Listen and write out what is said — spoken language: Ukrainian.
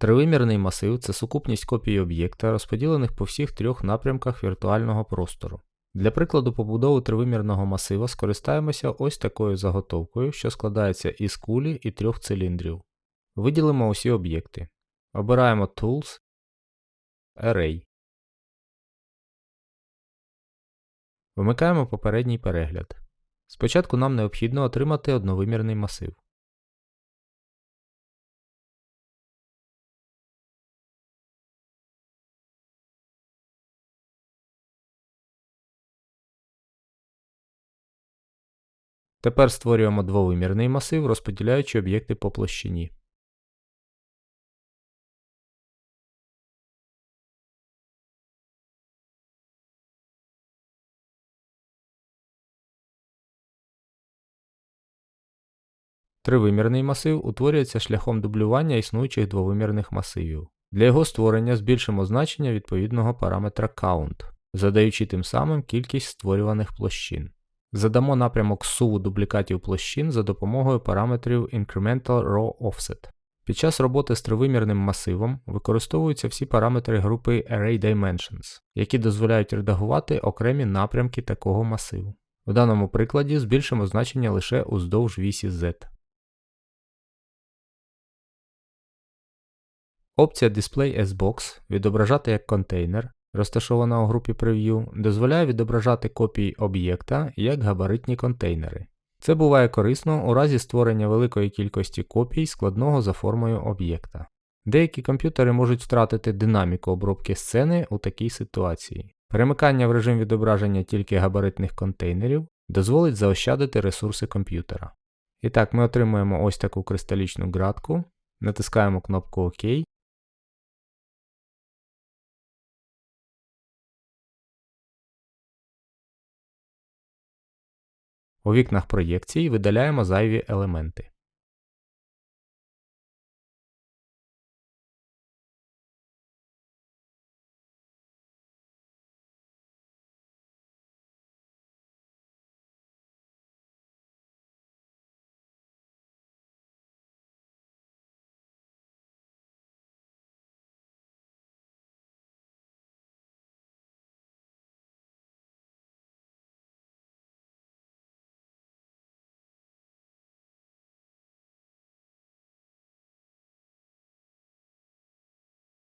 Тривимірний масив це сукупність копій об'єкта, розподілених по всіх трьох напрямках віртуального простору. Для прикладу побудови тривимірного масива скористаємося ось такою заготовкою, що складається із кулі і трьох циліндрів. Виділимо усі об'єкти. Обираємо Tools, Array. Вимикаємо попередній перегляд. Спочатку нам необхідно отримати одновимірний масив. Тепер створюємо двовимірний масив, розподіляючи об'єкти по площині. Тривимірний масив утворюється шляхом дублювання існуючих двовимірних масивів. Для його створення збільшимо значення відповідного параметра count, задаючи тим самим кількість створюваних площин. Задамо напрямок суву дублікатів площин за допомогою параметрів Incremental Row Offset. Під час роботи з тривимірним масивом використовуються всі параметри групи Array Dimensions, які дозволяють редагувати окремі напрямки такого масиву. В даному прикладі збільшимо значення лише уздовж вісі Z. Опція Display as Box відображати як контейнер, розташована у групі Preview, дозволяє відображати копії об'єкта як габаритні контейнери. Це буває корисно у разі створення великої кількості копій складного за формою об'єкта. Деякі комп'ютери можуть втратити динаміку обробки сцени у такій ситуації. Перемикання в режим відображення тільки габаритних контейнерів дозволить заощадити ресурси комп'ютера. І так, ми отримуємо ось таку кристалічну ґратку, натискаємо кнопку ОК. У вікнах проєкції видаляємо зайві елементи.